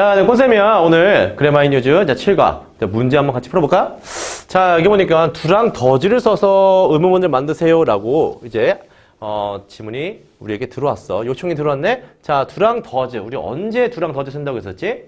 자, 네, 콘쌤이야. 오늘 그래마이 뉴즈 자, 7과 문제 한번 같이 풀어볼까? 자, 여기 보니까 두랑 더지를 써서 의문문을 만드세요 라고 이제 어, 지문이 우리에게 들어왔어. 요청이 들어왔네. 자, 두랑 더즈. 우리 언제 두랑 더즈 쓴다고 했었지?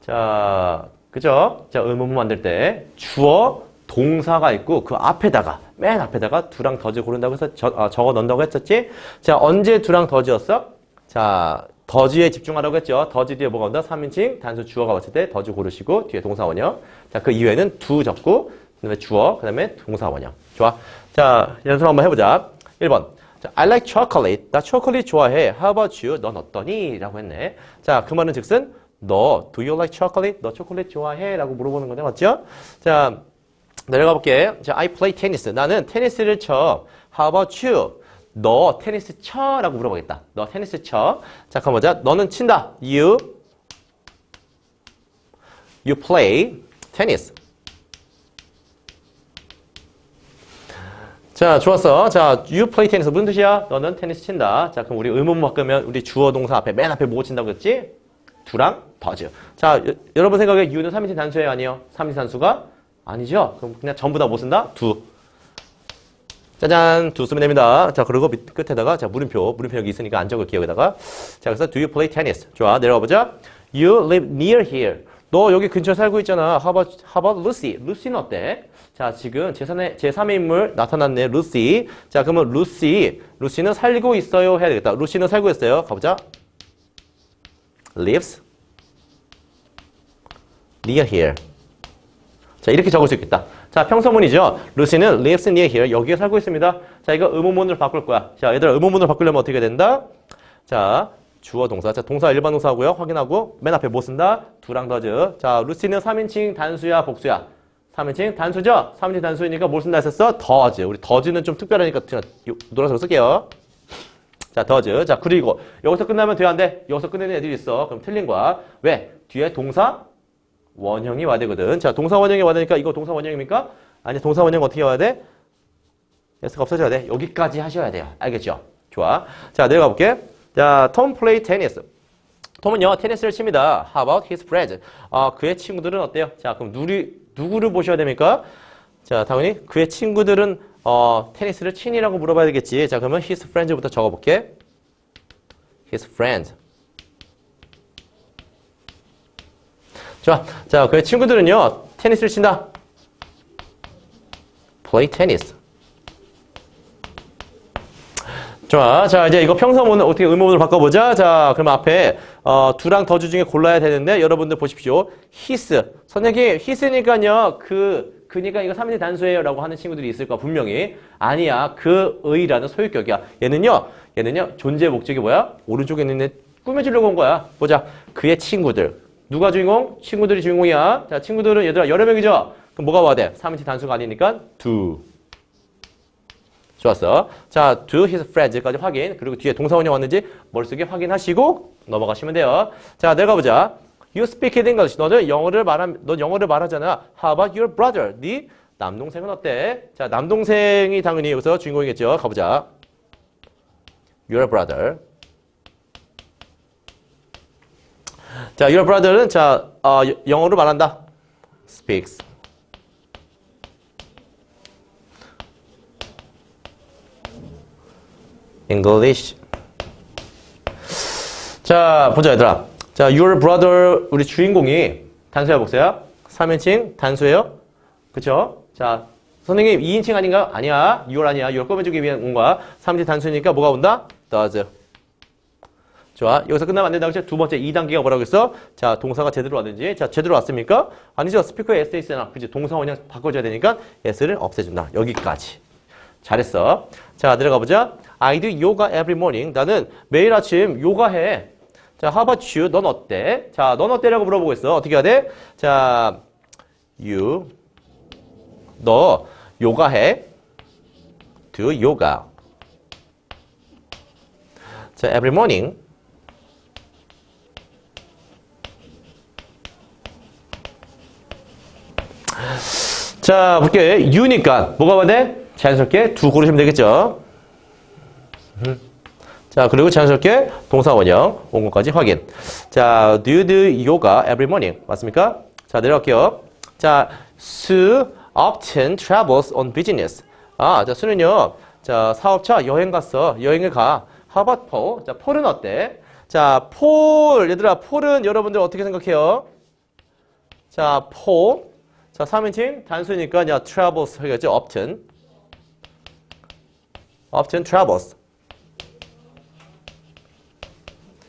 자, 그죠? 자, 의문문 만들 때 주어, 동사가 있고 그 앞에다가 맨 앞에다가 두랑 더즈 고른다고 해서 저- 아, 적어 넣는다고 했었지? 자, 언제 두랑 더즈였어? 자, 더즈에 집중하라고 했죠. 더즈 뒤에 뭐가 온다? 3인칭 단수 주어가 왔을 때 더즈 고르시고 뒤에 동사 원형. 자, 그 이외에는 두 적고 그다음에 주어, 그다음에 동사 원형. 좋아. 자, 연습 한번 해 보자. 1번. 자, I like chocolate. 나 초콜릿 좋아해. How about you? 넌 어떠니? 라고 했네. 자, 그 말은 즉슨 너 do you like chocolate? 너 초콜릿 좋아해? 라고 물어보는 거죠. 맞죠? 자, 내려가 볼게. 자, I play tennis. 나는 테니스를 쳐. How about you? 너 테니스 쳐? 라고 물어보겠다. 너 테니스 쳐? 자, 그럼 보자. 너는 친다. You, you play tennis. 자, 좋았어. 자, you play tennis. 무슨 뜻이야? 너는 테니스 친다. 자, 그럼 우리 의문문 바꾸면 우리 주어 동사 앞에 맨 앞에 뭐 친다고 했지? 두랑 더즈. 자, 여, 여러분 생각에 you는 3인칭 단수예요? 아니요? 3인칭 단수가? 아니죠? 그럼 그냥 전부 다 뭐 쓴다? 두. 짜잔, 두 쓰면 됩니다. 자, 그리고 밑 끝에다가, 자, 물음표. 물음표 여기 있으니까 안 적을게요, 여기다가. 자, 그래서 do you play tennis? 좋아, 내려가 보자. You live near here. 너 여기 근처에 살고 있잖아. How about, how about Lucy? 루시는 어때? 자, 지금 제3의, 제3의 인물 나타났네, 루시. 자, 그러면 루시. 루시는 살고 있어요. 해야 되겠다. 루시는 살고 있어요. 가보자. lives near here. 자, 이렇게 적을 수 있겠다. 자, 평서문이죠. 루시는 lives near here. 여기에 살고 있습니다. 자, 이거 의문문으로 바꿀 거야. 자, 얘들아, 의문문으로 바꾸려면 어떻게 된다? 자, 주어 동사. 자, 동사 일반 동사고요. 확인하고 맨 앞에 뭐 쓴다? 두랑 더즈. 자, 루시는 3인칭 단수야, 복수야? 3인칭 단수죠? 3인칭 단수이니까 뭘 쓴다 했었어? 더즈. 우리 더즈는 좀 특별하니까 그냥 요- 노란색으로 쓸게요. 자, 더즈. 자, 그리고 여기서 끝나면 돼야 안 돼? 여기서 끝내는 애들이 있어. 그럼 틀린 거야. 왜? 뒤에 동사 원형이 와야 되거든. 자, 동사 원형이 와야 되니까 이거 동사 원형입니까? 아니, 동사 원형 어떻게 와야 돼? S가 없어져야 돼. 여기까지 하셔야 돼요. 알겠죠? 좋아. 자, 내려가 볼게. 자, 톰 플레이 테니스. 톰은요, 테니스를 칩니다. How about his friends? 아, 그의 친구들은 어때요? 자, 그럼 누리, 누구를 보셔야 됩니까? 자, 당연히 그의 친구들은 어, 테니스를 친이라고 물어봐야 되겠지. 자, 그러면 his friends부터 적어볼게. his friends. 좋아. 자, 그의 친구들은요, 테니스를 친다. play tennis. 좋아. 자, 이제 이거 평서문을 어떻게 의문문으로 바꿔보자. 자, 그럼 앞에, 어, 두랑 더주 중에 골라야 되는데, 여러분들 보십시오. his. 선생님, his니까요, 그, 그니까 이거 3인칭 단수예요. 라고 하는 친구들이 있을 거야, 분명히. 아니야. 그 의라는 소유격이야. 얘는요, 얘는요, 존재 목적이 뭐야? 오른쪽에 있는 애 꾸며주려고 온 거야. 보자. 그의 친구들. 누가 주인공? 친구들이 주인공이야. 자, 친구들은 얘들아, 여러 명이죠? 그럼 뭐가 와야 돼? 3인칭 단수가 아니니까, do. 좋았어. 자, do his friends까지 확인. 그리고 뒤에 동사원형 왔는지 머릿속에 확인하시고 넘어가시면 돼요. 자, 내가 보자. You speak English. 너는 영어를 말한, 넌 영어를 말하잖아. How about your brother? 네 남동생은 어때? 자, 남동생이 당연히 여기서 주인공이겠죠. 가보자. Your brother. 자, your brother는 자, 어, 여- 영어를 말한다. speaks. English. 자, 보자, 얘들아. 자, your brother, 우리 주인공이 단수야, 복수야? 3인칭 단수예요? 그쵸? 자, 선생님 2인칭 아닌가? 아니야. your 아니야. your 꺼내주기 위한 온 거야. 3인칭 단수니까 뭐가 온다? does. 좋아. 여기서 끝나면 안 된다고 했죠? 두 번째 2단계가 뭐라고 했어? 자, 동사가 제대로 왔는지. 자, 제대로 왔습니까? 아니죠. 스피커에 S 있잖아. 그지? 동사 원형 바꿔줘야 되니까 S를 없애준다. 여기까지. 잘했어. 자, 내려가 보자. I do yoga every morning. 나는 매일 아침 요가해. 자, how about you? 넌 어때? 자, 넌 어때라고 물어보고 있어. 어떻게 해야 돼? 자, you. 너 요가해? do yoga. 자, every morning. 자, 볼게. you니까 뭐가 와야 돼? 자연스럽게 두 고르시면 되겠죠? 자, 그리고 자연스럽게 동사 원형 온 것까지 확인. 자, do you do yoga every morning? 맞습니까? 자, 내려갈게요. 자, Sue often travels on business. 아, 자, 수는요. 자, 사업차 여행 갔어. 여행을 가. How about Paul? 자, 폴은 어때? 자, 폴. 얘들아, 폴은 여러분들 어떻게 생각해요? 자, 폴. 자, 3인칭 단수니까 야, travels 하겠죠. often. often travels.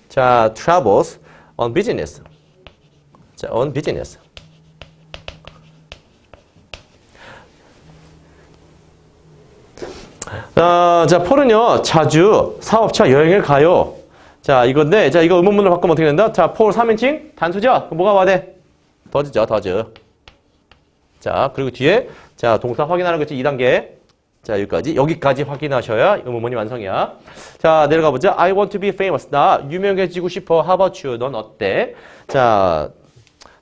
자, travels on business. 자, on business. 아, 자, 폴은요, 자주 사업차 여행을 가요. 자, 이건데, 자, 이거 의문문을 바꾸면 어떻게 된다? 자, 폴 3인칭 단수죠? 뭐가 와야 돼? 더즈죠, 더즈. 자, 그리고 뒤에, 자, 동사 확인하는 거지, 2단계. 자, 여기까지. 여기까지 확인하셔야 의문문이 완성이야. 자, 내려가 보자. I want to be famous. 나 유명해지고 싶어. How about you? 넌 어때? 자,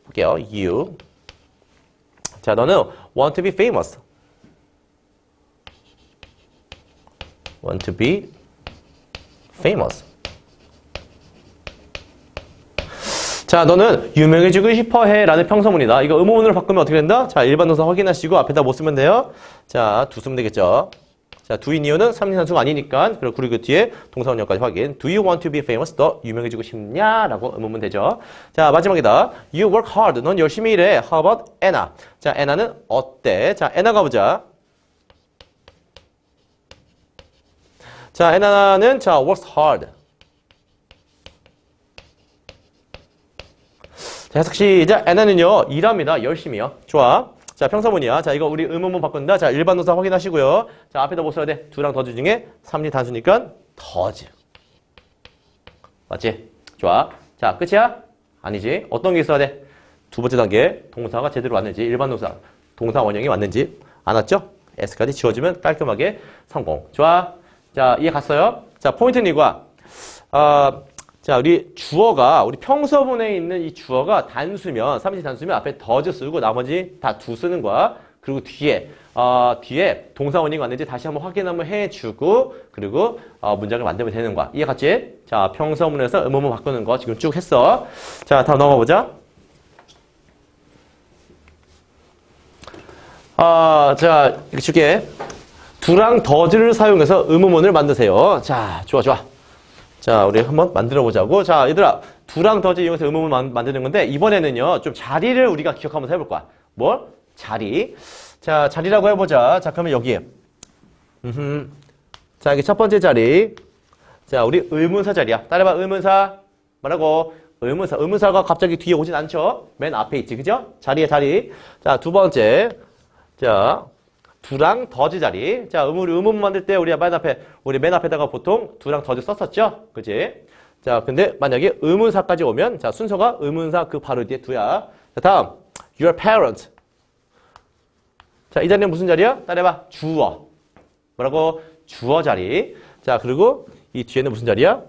볼게요. You. 자, 너는 want to be famous. want to be famous. 자, 너는 유명해지고 싶어 해 라는 평서문이다. 이거 의문문으로 바꾸면 어떻게 된다? 자, 일반 동사 확인하시고 앞에다 못 쓰면 돼요. 자, 두 쓰면 되겠죠. 자, do인 이유는 삼인산수가 아니니까. 그리고 그리고 뒤에 동사원형까지 확인. Do you want to be famous? 너 유명해지고 싶냐? 라고 의문문 되죠. 자, 마지막이다. You work hard. 넌 열심히 일해. How about Anna? 자, 애나는 어때? 자, 애나 가보자. 자, 애나는 자, works hard. 자, 해석 시작. 애나는요, 일합니다. 열심히요. 좋아. 자, 평서문이야. 자, 이거 우리 의문문 바꾼다. 자, 일반 동사 확인하시고요. 자, 앞에다 뭐 써야 돼? 두랑 더즈 중에 3리 단수니까 더즈. 맞지? 좋아. 자, 끝이야? 아니지. 어떤 게 있어야 돼? 두 번째 단계. 동사가 제대로 왔는지, 일반 동사, 동사 원형이 왔는지 안 왔죠? S까지 지워주면 깔끔하게 성공. 좋아. 자, 이해 갔어요? 자, 포인트는 이거야. 어, 자, 우리 주어가, 우리 평서문에 있는 이 주어가 단수면, 삼인칭 단수면 앞에 더즈 쓰고 나머지 다 두 쓰는 거야. 그리고 뒤에, 어, 뒤에 동사 원인이 왔는지 다시 한번 확인 한번 해주고, 그리고, 어, 문장을 만들면 되는 거야. 이해 갔지? 자, 평서문에서 의문문 바꾸는 거 지금 쭉 했어. 자, 다음 넘어가 보자. 아, 자, 이렇게 줄게. 두랑 더즈를 사용해서 의문문을 만드세요. 자, 좋아, 좋아. 자, 우리 한번 만들어 보자고. 자, 얘들아, 두랑 더즈 이용해서 의문문 만, 만드는 건데, 이번에는요, 좀 자리를 우리가 기억하면서 해볼 거야. 뭘? 자리. 자, 자리라고 해보자. 자, 그러면 여기에. 음흠. 자, 여기 첫 번째 자리. 자, 우리 의문사 자리야. 따라해봐, 의문사. 뭐라고? 의문사. 의문사가 갑자기 뒤에 오진 않죠? 맨 앞에 있지, 그죠? 자리에 자리. 자, 두 번째. 자, 두랑 더즈 자리. 자, 의문, 의문 만들 때 우리가 맨 앞에, 우리 맨 앞에다가 보통 두랑 더즈 썼었죠? 그지? 자, 근데 만약에 의문사까지 오면, 자, 순서가 의문사 그 바로 뒤에 두야. 자, 다음. Your parent. 자, 이 자리는 무슨 자리야? 따라해 봐. 주어. 뭐라고? 주어 자리. 자, 그리고 이 뒤에는 무슨 자리야?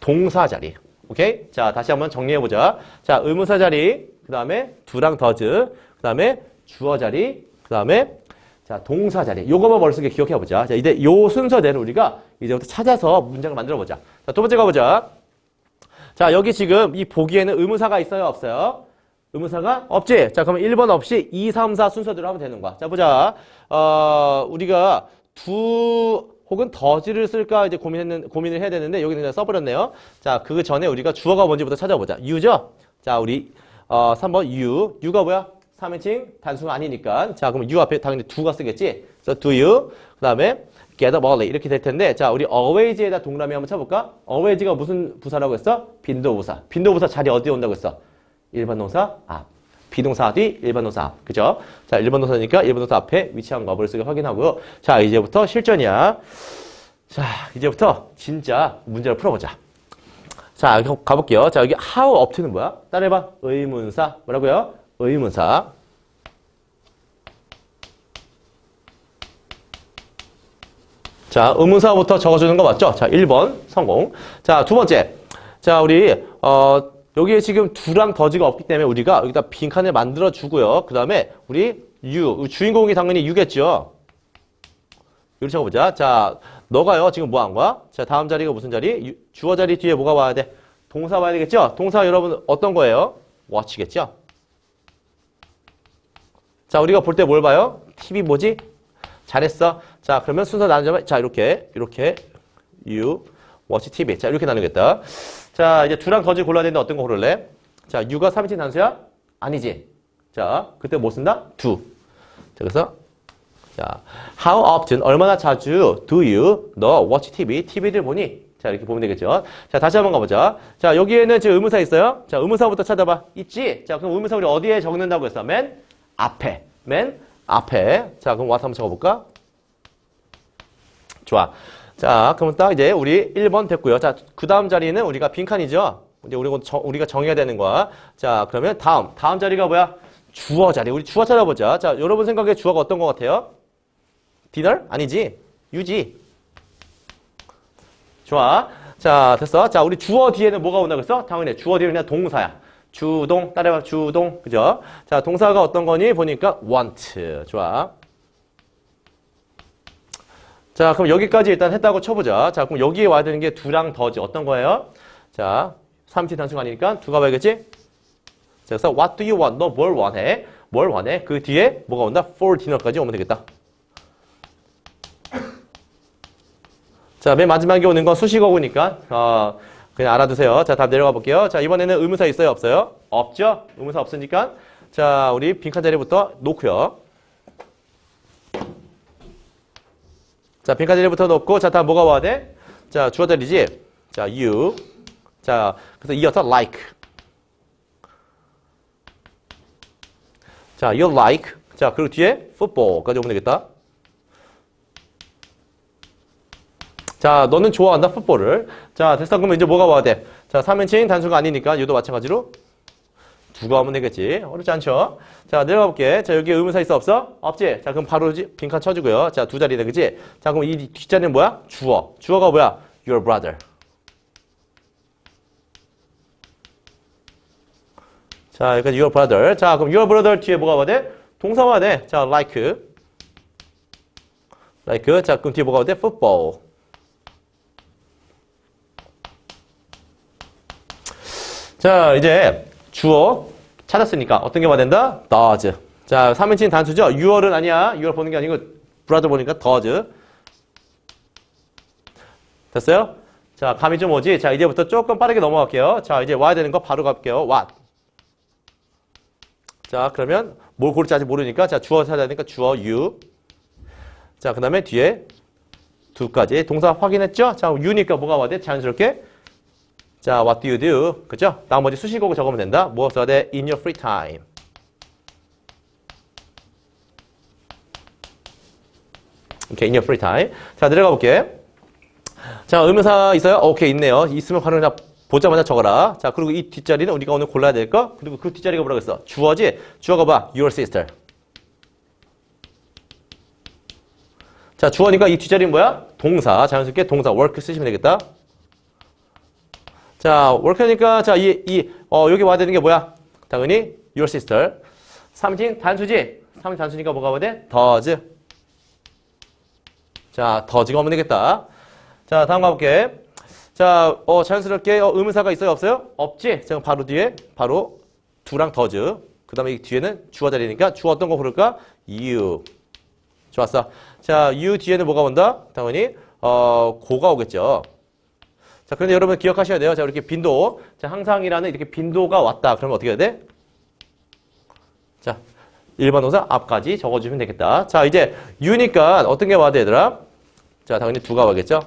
동사 자리. 오케이? 자, 다시 한번 정리해 보자. 자, 의문사 자리. 그 다음에 두랑 더즈. 그 다음에 주어 자리. 그 다음에 자 동사 자리. 요거만 머릿속에 기억해 보자. 자, 이제 요 순서대로 우리가 이제부터 찾아서 문장을 만들어 보자. 자, 두 번째 가보자. 자, 여기 지금 이 보기에는 의문사가 있어요? 없어요? 의문사가 없지? 자, 그러면 1번 없이 2, 3, 4 순서대로 하면 되는 거야. 자, 보자. 어, 우리가 두 혹은 더지를 쓸까 이제 고민했는, 고민을 해야 되는데 여기는 그냥 써버렸네요. 자, 그 전에 우리가 주어가 뭔지부터 찾아보자. 유죠? 자, 우리 어, 3번 유. 유가 뭐야? 3인칭 단수가 아니니까. 자, 그럼 유 앞에 당연히 두가 쓰겠지? 그래서 do you. 그 다음에 get up early. 이렇게 될 텐데. 자, 우리 always에다 동그라미 한번 쳐볼까? always가 무슨 부사라고 했어? 빈도부사. 빈도부사 자리 어디에 온다고 했어? 일반 동사 앞. 비동사 뒤 일반 동사 앞. 그죠? 자, 일반 동사니까 일반 동사 앞에 위치한 거 머릿속에 확인하고요. 자, 이제부터 실전이야. 자, 이제부터 진짜 문제를 풀어보자. 자, 가볼게요. 자, 여기 how up to는 뭐야? 따라해봐. 의문사. 뭐라고요? 의문사. 자, 의문사부터 적어주는 거 맞죠? 자, 1번 성공. 자, 두 번째. 자, 우리 어 여기에 지금 두랑 더지가 없기 때문에 우리가 여기다 빈칸을 만들어 주고요. 그 다음에 우리 유 주인공이 당연히 유겠죠. 이렇게 적어보자. 자, 너가요, 지금 뭐 한 거야? 자, 다음 자리가 무슨 자리? 유- 주어 자리 뒤에 뭐가 와야 돼? 동사 와야 되겠죠? 동사 여러분 어떤 거예요? watch겠죠? 자, 우리가 볼 때 뭘 봐요? TV 뭐지? 잘했어. 자, 그러면 순서 나누자면, 자, 이렇게, 이렇게, you, watch TV. 자, 이렇게 나누겠다. 자, 이제 두랑 더지 골라야 되는데 어떤 거 고를래? 자, you가 3인칭 단수야? 아니지. 자, 그때 뭐 쓴다? do. 자, 그래서, 자, how often, 얼마나 자주 do you, 너 watch TV, TV를 보니? 자, 이렇게 보면 되겠죠. 자, 다시 한번 가보자. 자, 여기에는 지금 의문사 있어요? 자, 의문사부터 찾아봐. 있지? 자, 그럼 의문사 우리 어디에 적는다고 했어? 맨 앞에. 맨 앞에. 자, 그럼 what 한번 적어볼까? 좋아. 자, 그럼 딱 이제 우리 1번 됐고요. 자, 그 다음 자리는 우리가 빈칸이죠? 이제 우리, 우리가 정해야 되는 거야. 자, 그러면 다음. 다음 자리가 뭐야? 주어 자리. 우리 주어 찾아보자. 자, 여러분 생각에 주어가 어떤 것 같아요? 디너? 아니지. 유지. 좋아. 자, 됐어. 자, 우리 주어 뒤에는 뭐가 온다고 했어? 당연히 주어 뒤에는 그냥 동사야. 주동, 따라해봐. 주동. 그죠? 자, 동사가 어떤 거니? 보니까 want. 좋아. 자, 그럼 여기까지 일단 했다고 쳐보자. 자, 그럼 여기에 와야 되는 게 두랑 더지. 어떤 거예요? 자, 3티 단수가 아니니까 두가 봐야겠지? 자, 그래서 what do you want? 너 뭘 원해? 뭘 원해? 그 뒤에 뭐가 온다? for dinner까지 오면 되겠다. 자, 맨 마지막에 오는 건 수식어구니까 어, 그냥 알아두세요. 자, 다음 내려가 볼게요. 자, 이번에는 의문사 있어요? 없어요? 없죠? 의문사 없으니까 자, 우리 빈칸 자리부터 놓고요. 자, 빈칸 자리부터 놓고 자, 다음 뭐가 와야 돼? 자, 주어 자리지? 자, you. 자, 그래서 이어서 like. 자, you like. 자, 그리고 뒤에 football까지 오면 되겠다. 자, 너는 좋아한다, 풋볼을. 자, 됐어. 그러면 이제 뭐가 와야 돼? 자, 3인칭 단수가 아니니까 얘도 마찬가지로 두가 오면 되겠지. 어렵지 않죠? 자, 내려가 볼게. 자, 여기 의문사 있어, 없어? 없지? 자, 그럼 바로 지- 빈칸 쳐주고요. 자, 두 자리다, 그지? 자, 그럼 이 뒷자리는 뭐야? 주어. 주어가 뭐야? Your brother. 자, 여기까지 your brother. 자, 그럼 your brother 뒤에 뭐가 와야 돼? 동사 와야 돼. 자, like. like. 자, 그럼 뒤에 뭐가 와야 돼? football. 자, 이제 주어 찾았으니까 어떤 게 와야 된다? does. 자, 3인칭 단수죠? 6월은 아니야. 6월 보는 게 아니고 brother 보니까 does. 됐어요? 자, 감이 좀 오지? 자, 이제부터 조금 빠르게 넘어갈게요. 자, 이제 와야 되는 거 바로 갈게요. what. 자, 그러면 뭘 고를지 아직 모르니까 자, 주어 찾아야 되니까 주어 you. 자, 그 다음에 뒤에 두까지 동사 확인했죠? 자, you니까 뭐가 와야 돼? 자연스럽게 자, what do you do? 그죠? 나머지 수식어고 적으면 된다. 뭐 써야 돼? In your free time. 오케이, in your free time. 자, 내려가 볼게. 자, 의문사 있어요? 어, 오케이, 있네요. 있으면 바로 그냥 보자마자 적어라. 자, 그리고 이 뒷자리는 우리가 오늘 골라야 될 거. 그리고 그 뒷자리가 뭐라고 했어? 주어지? 주어가 봐. Your sister. 자, 주어니까 이 뒷자리는 뭐야? 동사. 자연스럽게 동사. work 쓰시면 되겠다. 자, work니까 자, 이, 이, 어, 여기 와야 되는 게 뭐야? 당연히 your sister. 3인 단수지? 3인 단수니까 뭐가 와야 돼? does. 자, does가 오면 되겠다. 자, 다음 가볼게. 자, 어, 자연스럽게 어, 의문사가 있어요? 없어요? 없지? 자, 그럼 바로 뒤에 바로 두랑 does. 그 다음에 이 뒤에는 주어 자리니까 주어 어떤 거 고를까? you. 좋았어. 자, you 뒤에는 뭐가 온다? 당연히 어, 고가 오겠죠. 자, 그런데 여러분 기억하셔야 돼요. 자, 이렇게 빈도. 자, 항상이라는 이렇게 빈도가 왔다. 그러면 어떻게 해야 돼? 자, 일반 동사 앞까지 적어주면 되겠다. 자, 이제 you니까 어떤 게 와야 돼, 얘들아? 자, 당연히 두가 와겠죠?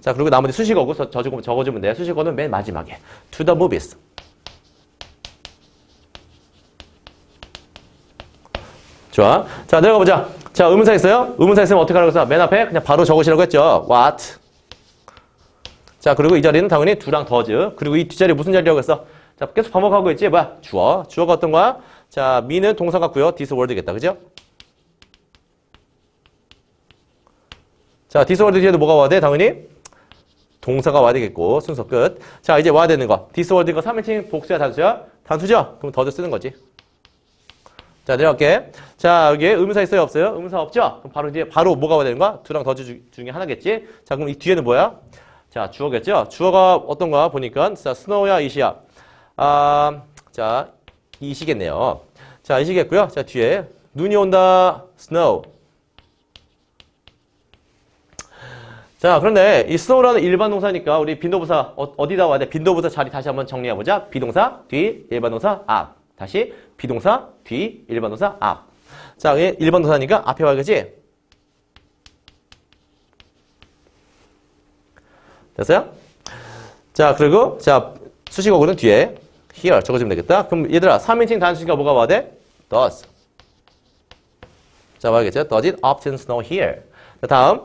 자, 그리고 나머지 수식어고 저- 적어주면, 적어주면 돼. 수식어는 맨 마지막에. To the movies. 좋아. 자, 내려가 보자. 자, 의문사 있어요? 의문사 있으면 어떻게 하라고 했어? 맨 앞에 그냥 바로 적으시라고 했죠. What? 자, 그리고 이 자리는 당연히 두랑 더즈. 그리고 이 뒷자리 무슨 자리라고 했어? 자, 계속 반복하고 있지? 뭐야? 주어. 주어가 어떤 거야? 자, 미는 동사 같고요. this word겠다. 그죠? 자, this word 뒤에도 뭐가 와야 돼? 당연히 동사가 와야 되겠고 순서 끝. 자, 이제 와야 되는 거. this word가 3인칭 복수야 단수야? 단수죠? 그럼 더즈 쓰는 거지. 자, 내려갈게. 자, 여기에 의문사 있어요? 없어요? 의문사 없죠? 그럼 바로 뒤에, 바로 뭐가 와야 되는 거야? 두랑 더즈 주- 중에 하나겠지? 자, 그럼 이 뒤에는 뭐야? 자, 주어겠죠? 주어가 어떤가 보니까, 자, 스노우야, 이시야. 아, 자, 이시겠네요. 자, 이시겠고요. 자, 뒤에 눈이 온다, snow. 자, 그런데 이 snow라는 일반 동사니까 우리 빈도부사 어, 어디다 와야 돼? 빈도부사 자리 다시 한번 정리해 보자. 비동사, 뒤, 일반 동사, 앞. 다시 비동사, 뒤, 일반 동사, 앞. 자, 일반 동사니까 앞에 와야겠지? 됐어요? 자, 그리고 자, 수식어구는 뒤에 here 적어주면 되겠다. 그럼 얘들아, 3인칭 단수니까 뭐가 와야 돼? does. 자, 와야겠죠? Does it often snow here? 자, 다음.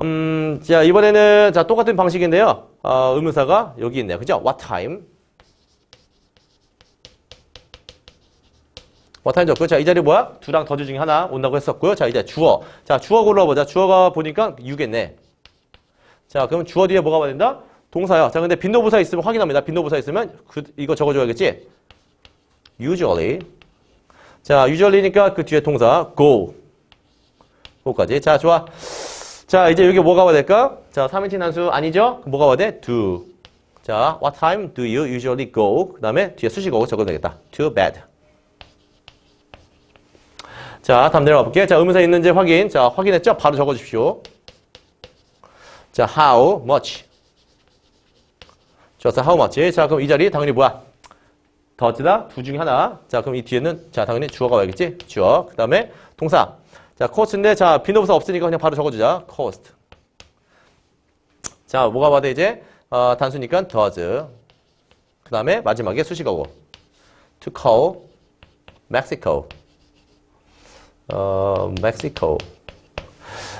음, 자, 이번에는 자, 똑같은 방식인데요. 어, 의문사가 여기 있네요. 그죠? What time? What time 줬고요. 자, 이 자리 뭐야? 두랑 더주 중에 하나 온다고 했었고요. 자, 이제 주어. 자, 주어 골라보자. 주어가 보니까 유겠네. 자, 그럼 주어 뒤에 뭐가 와야 된다? 동사요. 자, 근데 빈도부사 있으면 확인합니다. 빈도부사 있으면 그, 이거 적어줘야겠지? usually. 자, usually니까 그 뒤에 동사 go. go까지. 자, 좋아. 자, 이제 여기 뭐가 와야 될까? 자, 3인칭 단수 아니죠? 뭐가 와야 돼? do. 자, what time do you usually go? 그 다음에 뒤에 수식어 적어도 되겠다. to bed. 자, 다음 내려가 볼게요. 자, 의문사 있는지 확인. 자, 확인했죠? 바로 적어 주십시오. 자, how much? 좋았어, how much? 자, 그럼 이 자리 당연히 뭐야? 더즈다 두 중에 하나. 자, 그럼 이 뒤에는 자, 당연히 주어가 와야겠지? 주어. 그 다음에 동사. 자, cost인데 자, 빈도부사 없으니까 그냥 바로 적어주자. cost. 자, 뭐가 돼 이제? 어, 단수니까 does. 그 다음에 마지막에 수식어고. to call Mexico. 어, Mexico.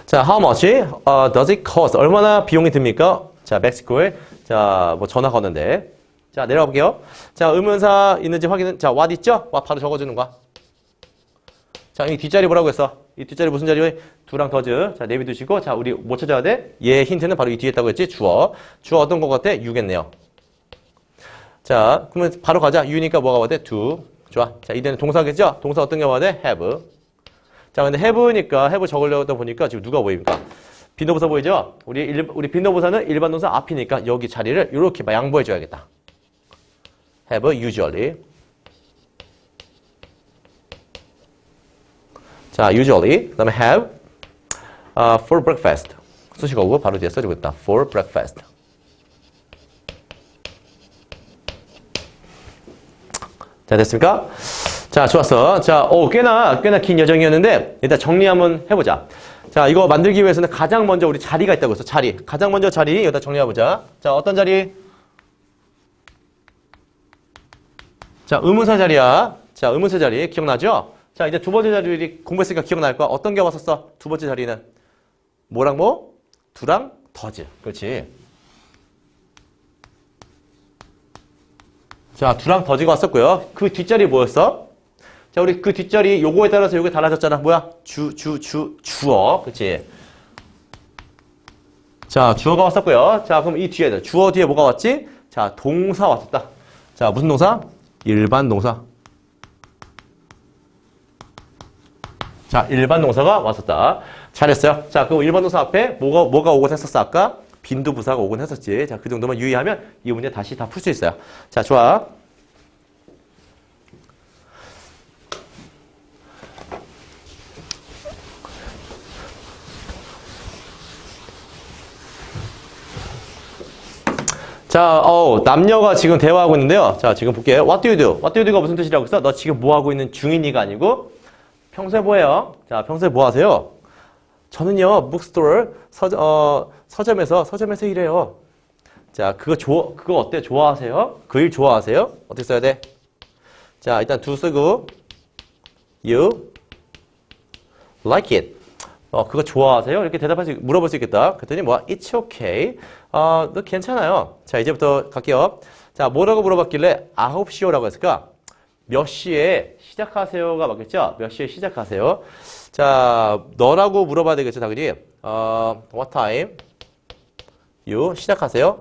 자, how much 어, does it cost? 얼마나 비용이 듭니까? 자, 멕시코에 자, 뭐 전화 거는데. 자, 내려가 볼게요. 자, 의문사 있는지 확인은 자, what 있죠? what 바로 적어 주는 거야. 자, 이 뒷자리 뭐라고 했어? 이 뒷자리 무슨 자리에 두랑 더즈. 자, 내비 두시고 자, 우리 뭐 찾아야 돼? 얘 힌트는 바로 이 뒤에 있다고 했지? 주어. 주어 어떤 것 같아? 유겠네요. 자, 그러면 바로 가자. 유니까 뭐가 와야 돼? do. 좋아. 자, 이제는 동사겠죠? 동사 어떤 게 와야 돼? have. 자, 근데 have니까 have 적으려다 보니까 지금 누가 보입니까? 빈도부사 보이죠? 우리 일, 우리 빈도부사는 일반 동사 앞이니까 여기 자리를 이렇게 양보해 줘야겠다. have usually. 자, usually. 그다음에 have uh, for breakfast. 수식어고 바로 뒤에 써주고 있다. for breakfast. 자, 됐습니까? 자, 좋았어. 자, 오, 꽤나, 꽤나 긴 여정이었는데, 일단 정리 한번 해보자. 자, 이거 만들기 위해서는 가장 먼저 우리 자리가 있다고 했어. 자리. 가장 먼저 자리, 여기다 정리해보자. 자, 어떤 자리? 자, 의문사 자리야. 자, 의문사 자리. 기억나죠? 자, 이제 두 번째 자리 공부했으니까 기억날 거야. 어떤 게 왔었어? 두 번째 자리는? 뭐랑 뭐? 두랑 더즈. 그렇지. 자, 두랑 더지가 왔었고요. 그 뒷자리 뭐였어? 자, 우리 그 뒷자리 요거에 따라서 요게 달라졌잖아. 뭐야? 주, 주, 주, 주어. 그치? 자, 주어가 왔었고요. 자, 그럼 이 뒤에, 주어 뒤에 뭐가 왔지? 자, 동사 왔었다. 자, 무슨 동사? 일반 동사. 자, 일반 동사가 왔었다. 잘했어요. 자, 그 일반 동사 앞에 뭐가, 뭐가 오곤 했었어, 아까? 빈도 부사가 오곤 했었지. 자, 그 정도만 유의하면 이 문제 다시 다 풀 수 있어요. 자, 좋아. 자, 어, 남녀가 지금 대화하고 있는데요. 자, 지금 볼게요. What do you do? What do you do가 무슨 뜻이라고 했어? 너 지금 뭐 하고 있는 중이니가 아니고 평소에 뭐 해요? 자, 평소에 뭐 하세요? 저는요, 북스토어 서, 어, 서점에서 서점에서 일해요. 자, 그거 좋아 그거 어때? 좋아하세요? 그 일 좋아하세요? 어떻게 써야 돼? 자, 일단 do 쓰고 you like it. 어, 그거 좋아하세요? 이렇게 대답할 수, 물어볼 수 있겠다. 그랬더니 뭐야? It's okay. 어, 너 괜찮아요. 자, 이제부터 갈게요. 자, 뭐라고 물어봤길래 9시요라고 했을까? 몇 시에 시작하세요가 맞겠죠? 몇 시에 시작하세요? 자, 너라고 물어봐야 되겠죠, 당연히. 어, what time you 시작하세요?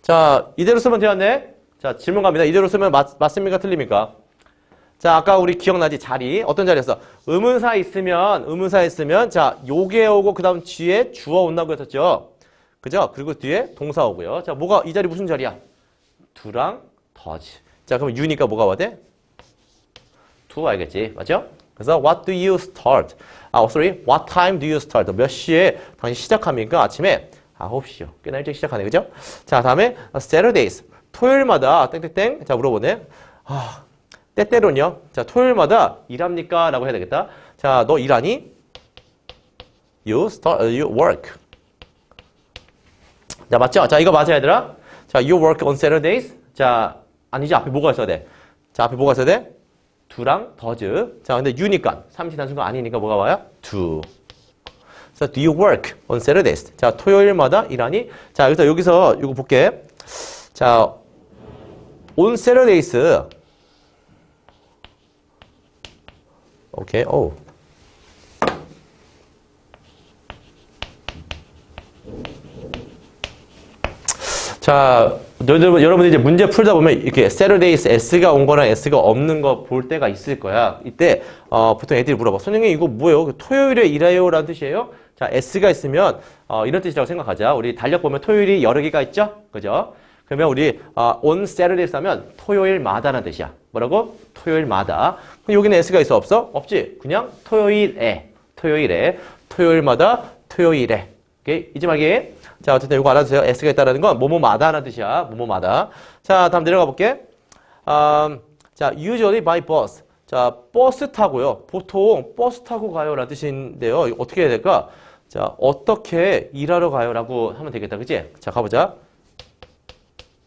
자, 이대로 쓰면 되었네. 자, 질문 갑니다. 이대로 쓰면 맞, 맞습니까? 틀립니까? 자, 아까 우리 기억나지? 자리. 어떤 자리였어? 의문사 있으면, 의문사 있으면, 자, 요게 오고, 그 다음 뒤에 주어 온다고 했었죠? 그죠? 그리고 뒤에 동사 오고요. 자, 뭐가, 이 자리 무슨 자리야? 두랑 더지. 자, 그럼 유니까 뭐가 와야 돼? to 알겠지? 맞죠? 그래서 what do you start? 아, sorry. What time do you start? 몇 시에 당신 시작합니까? 아침에 9시요. 꽤나 일찍 시작하네. 그죠? 자, 다음에 Saturdays. 토요일마다 땡땡땡. 자, 물어보네. 아, 때때로는요. 자, 토요일마다 일합니까? 라고 해야 되겠다. 자, 너 일하니? You start, uh, you work. 자, 맞죠? 자, 이거 맞아, 얘들아? 자, you work on Saturdays. 자, 아니지. 앞에 뭐가 있어야 돼? 자, 앞에 뭐가 있어야 돼? do랑 does. 자, 근데 you니까 삼시단수가 아니니까 뭐가 와요? do. 그래서 do you work on Saturdays? 자, 토요일마다 일하니? 자, 여기서 여기서 이거 볼게. 자, on Saturdays. 오케이. 오. 자, 여러분, 여러분들 이제 문제 풀다 보면 이렇게 Saturdays S가 온 거랑 S가 없는 거 볼 때가 있을 거야. 이때 어, 보통 애들이 물어봐. 선생님 이거 뭐예요? 토요일에 일해요? 라는 뜻이에요? 자, S가 있으면 어, 이런 뜻이라고 생각하자. 우리 달력 보면 토요일이 여러 개가 있죠? 그죠? 그러면 우리 어, on Saturdays 하면 토요일마다라는 뜻이야. 뭐라고? 토요일마다. 여기는 S가 있어? 없어? 없지. 그냥 토요일에. 토요일에. 토요일마다 토요일에. 오케이? 잊지 말기. 자, 어쨌든 이거 알아주세요. S가 있다라는 건 뭐뭐마다라는 뜻이야. 뭐뭐마다. 자, 다음 내려가 볼게. 음, 자, usually by bus. 자, 버스 타고요. 보통 버스 타고 가요 라는 뜻인데요. 어떻게 해야 될까? 자, 어떻게 일하러 가요? 라고 하면 되겠다. 그치? 자, 가보자.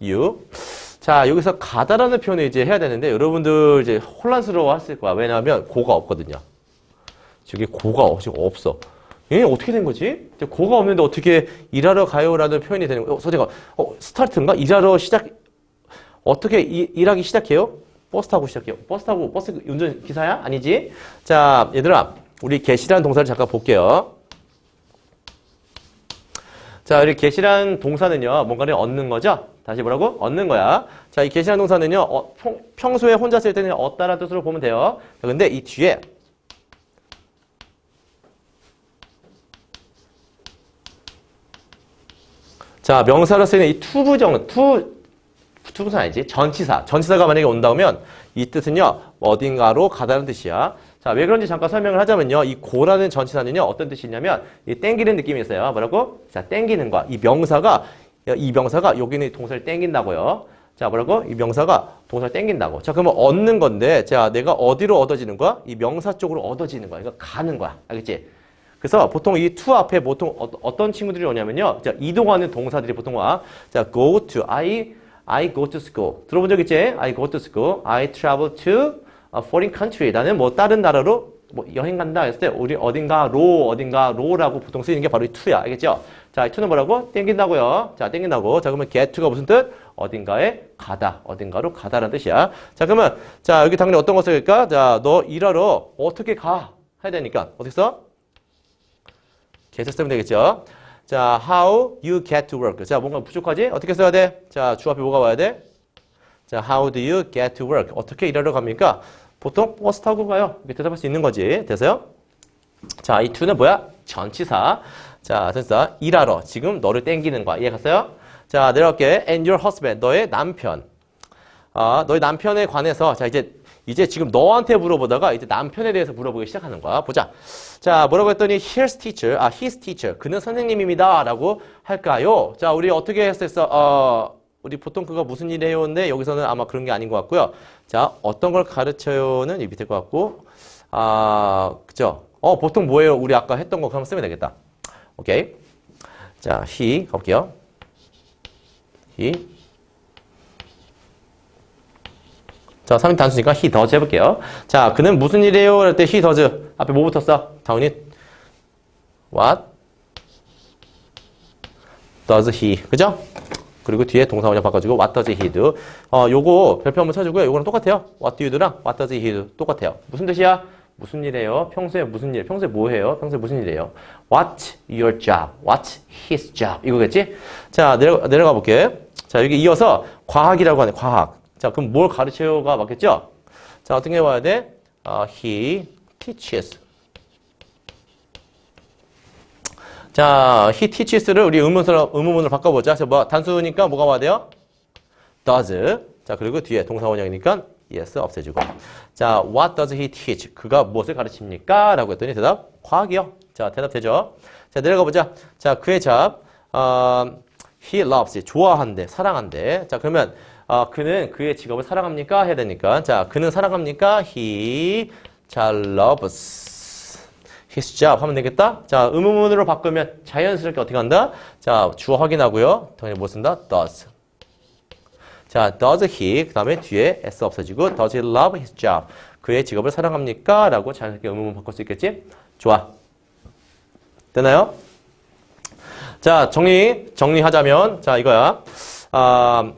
you. 자, 여기서 가다라는 표현을 이제 해야 되는데 여러분들 이제 혼란스러워 했을 거야. 왜냐하면 고가 없거든요. 저기 고가 지금 없어. 얘 어떻게 된 거지? 고가 없는데 어떻게 일하러 가요라는 표현이 되는 거예요. 어, 선생님, 어, 스타트인가? 일하러 시작, 어떻게 이- 일하기 시작해요? 버스 타고 시작해요. 버스 타고, 버스 운전 기사야? 아니지? 자, 얘들아, 우리 get이라는 동사를 잠깐 볼게요. 자, 우리 get이라는 동사는요, 뭔가를 얻는 거죠? 다시 뭐라고? 얻는 거야. 자, 이 get이라는 동사는요, 어, 평, 평소에 혼자 쓸 때는 얻다라는 뜻으로 보면 돼요. 자, 근데 이 뒤에 자, 명사로 쓰이는 이 투부정, 투, 투부사 아니지? 전치사. 전치사가 만약에 온다면 이 뜻은요, 어딘가로 가다는 뜻이야. 자, 왜 그런지 잠깐 설명을 하자면요. 이 고라는 전치사는요, 어떤 뜻이 있냐면, 이 땡기는 느낌이 있어요. 뭐라고? 자, 땡기는 거야. 이 명사가, 이 명사가 여기는 동사를 땡긴다고요. 자, 뭐라고? 이 명사가 동사를 땡긴다고. 자, 그러면 얻는 건데, 자, 내가 어디로 얻어지는 거야? 이 명사 쪽으로 얻어지는 거야. 그러니까 가는 거야. 알겠지? 그래서 보통 이 to 앞에 보통 어, 떤 친구들이 오냐면요. 자, 이동하는 동사들이 보통 와. 자, go to, I, I go to school. 들어본 적 있지? I go to school. I travel to a foreign country. 나는 뭐 다른 나라로 뭐 여행 간다 했을 때 우리 어딘가로 어딘가로라고 보통 쓰이는 게 바로 이 to야. 알겠죠? 자, 이 to는 뭐라고? 땡긴다고요. 자, 땡긴다고. 자, 그러면 get to가 무슨 뜻? 어딘가에 가다. 어딘가로 가다라는 뜻이야. 자, 그러면 자, 여기 당연히 어떤 거 쓸까? 자, 너 일하러 어떻게 가? 해야 되니까. 어떻게 써? 계속 쓰면 되겠죠. 자, how you get to work. 자, 뭔가 부족하지? 어떻게 써야 돼? 자, 주 앞에 뭐가 와야 돼? 자, how do you get to work? 어떻게 일하러 갑니까? 보통 버스 타고 가요. 이렇게 대답할 수 있는 거지. 됐어요? 자, 이 to는 뭐야? 전치사. 자, 됐어. 일하러. 지금 너를 땡기는 거야. 이해 갔어요? 자, 내려갈게. And your husband. 너의 남편. 아, 너의 남편에 관해서 자, 이제 이제 지금 너한테 물어보다가 이제 남편에 대해서 물어보기 시작하는 거야. 보자. 자, 뭐라고 했더니 here's teacher. 아, his teacher. 그는 선생님입니다 라고 할까요? 자, 우리 어떻게 했었어? 어, 우리 보통 그거 무슨 일 해요인데 여기서는 아마 그런 게 아닌 것 같고요. 자, 어떤 걸 가르쳐요는 이 밑에 것 같고. 아, 그죠? 어, 보통 뭐예요? 우리 아까 했던 거 그럼 쓰면 되겠다. 오케이. 자, he 가볼게요. he 자, 3인 단수니까 he does 해볼게요. 자, 그는 무슨 일이에요? 할 때 he does. 앞에 뭐 붙었어? 당연히 what does he. 그죠? 그리고 뒤에 동사 원형 바꿔주고 what does he do. 어, 요거 별표 한번 쳐주고요. 요거랑 똑같아요. what do you do랑 what does he do. 똑같아요. 무슨 뜻이야? 무슨 일이에요? 평소에 무슨 일? 평소에 뭐 해요? 평소에 무슨 일이에요? What your job? What his job? 이거겠지? 자, 내려, 내려가 볼게. 자, 여기 이어서 과학이라고 하네. 과학. 자, 그럼 뭘 가르쳐요가 맞겠죠? 자, 어떻게 해봐야 돼? 어, he teaches. 자, he teaches를 우리 의문사로, 의문문으로 바꿔보자. 자, 뭐, 단수니까 뭐가 와야 돼요? does. 자, 그리고 뒤에 동사 원형이니까 yes 없애주고. 자, what does he teach? 그가 무엇을 가르칩니까? 라고 했더니 대답, 과학이요. 자, 대답 되죠? 자, 내려가 보자. 자, 그의 잡, 어, he loves, 좋아한대, 사랑한대. 자, 그러면, 어, 그는 그의 직업을 사랑합니까? 해야 되니까. 자, 그는 사랑합니까? he 잘 loves his job 하면 되겠다. 자, 의문문으로 바꾸면 자연스럽게 어떻게 한다? 자, 주어 확인하고요. 당연히 뭐 쓴다? does. 자, does he 그 다음에 뒤에 s 없어지고 does he love his job 그의 직업을 사랑합니까? 라고 자연스럽게 의문문 바꿀 수 있겠지? 좋아. 되나요? 자, 정리, 정리하자면, 자, 이거야. 아, 자,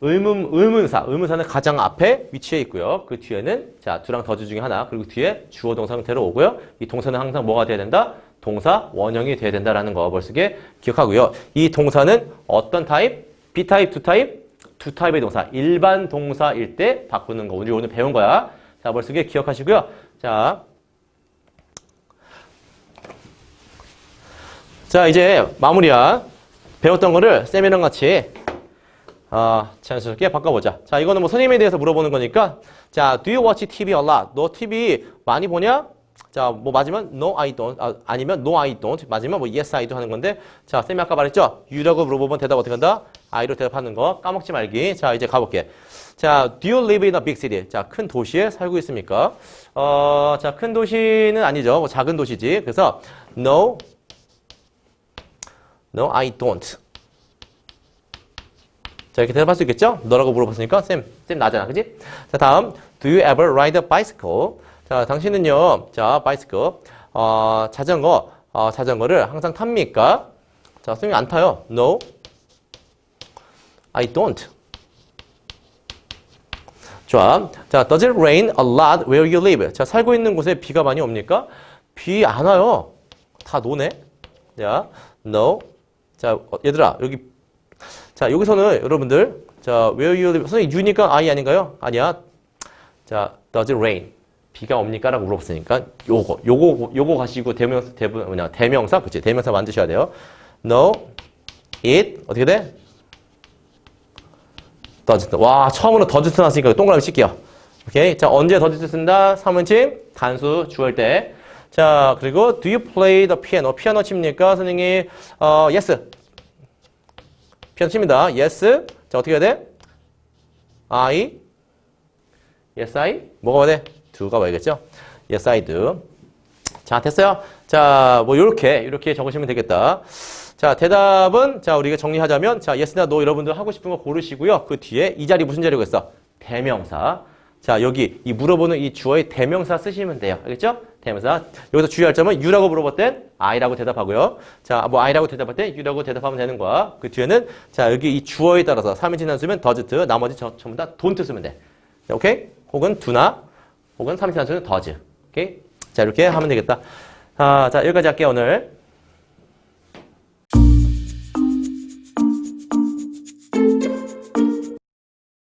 의문, 의문사. 의문사는 가장 앞에 위치해 있고요. 그 뒤에는, 자, 두랑 더즈 중에 하나. 그리고 뒤에 주어 동사 형태로 오고요. 이 동사는 항상 뭐가 돼야 된다? 동사 원형이 돼야 된다라는 거 벌쓰게 기억하고요. 이 동사는 어떤 타입? B 타입, 두 타입? 두 타입의 동사. 일반 동사일 때 바꾸는 거. 우리 오늘 배운 거야. 자, 벌쓰게 기억하시고요. 자, 자, 이제 마무리야. 배웠던 거를 쌤이랑 같이 아, 자연스럽게 바꿔보자. 자, 이거는 뭐 선생님에 대해서 물어보는 거니까. 자, do you watch TV a lot? 너 TV 많이 보냐? 자, 뭐 맞으면 no, I don't. 아, 니면 no, I don't. 맞으면 뭐 yes, I do 하는 건데. 자, 쌤이 아까 말했죠? you라고 물어보면 대답 어떻게 한다? I로 대답하는 거 까먹지 말기. 자, 이제 가볼게. 자, do you live in a big city? 자, 큰 도시에 살고 있습니까? 어, 자, 큰 도시는 아니죠. 뭐 작은 도시지. 그래서 no, No, I don't. 자, 이렇게 대답할 수 있겠죠? 너라고 물어봤으니까 쌤, 쌤 나잖아. 그지? 자, 다음. Do you ever ride a bicycle? 자, 당신은요. 자, bicycle. 어, 자전거. 어, 자전거를 항상 탑니까? 자, 쌤이 안 타요. No. I don't. 좋아. 자, does it rain a lot where you live? 자, 살고 있는 곳에 비가 많이 옵니까? 비 안 와요. 다 노네. 자, no. 자, 어, 얘들아, 여기. 자, 여기서는 여러분들. 자, where you live. 선생님, you니까 I 아닌가요? 아니야. 자, does it rain? 비가 옵니까? 라고 물어봤으니까, 요거, 요거, 요거 가시고 대명사, 대부, 뭐냐, 대명사, 그치? 대명사 만드셔야 돼요. No, it, 어떻게 돼? doesn't. 와, 처음으로 doesn't 나왔으니까 동그라미 칠게요. 오케이. 자, 언제 doesn't 쓴다? 사문침, 단수, 주어일 때. 자, 그리고 do you play the piano? 피아노 칩니까? 선생님, 어, yes. 칩니다. yes. 자, 어떻게 해야 돼? I. yes, I. 뭐가 와야 돼? do가 와야겠죠? yes, I do. 자, 됐어요? 자, 뭐, 요렇게, 이렇게 적으시면 되겠다. 자, 대답은, 자, 우리가 정리하자면, 자, yes나 no 여러분들 하고 싶은 거 고르시고요. 그 뒤에 이 자리 무슨 자리고 있어? 대명사. 자, 여기 이 물어보는 이 주어의 대명사 쓰시면 돼요. 알겠죠? 대명사. 여기서 주의할 점은 you라고 물어볼 땐 I라고 대답하고요. 자, 뭐 I라고 대답할 때 you라고 대답하면 되는 거야. 그 뒤에는 자, 여기 이 주어에 따라서 3인칭 단수면 does, 나머지 저- 전부 다 don't 쓰면 돼. 자, 오케이? 혹은 do나 혹은 3인칭 단수는 does. 오케이? 자, 이렇게 하면 되겠다. 아, 자, 여기까지 할게요, 오늘.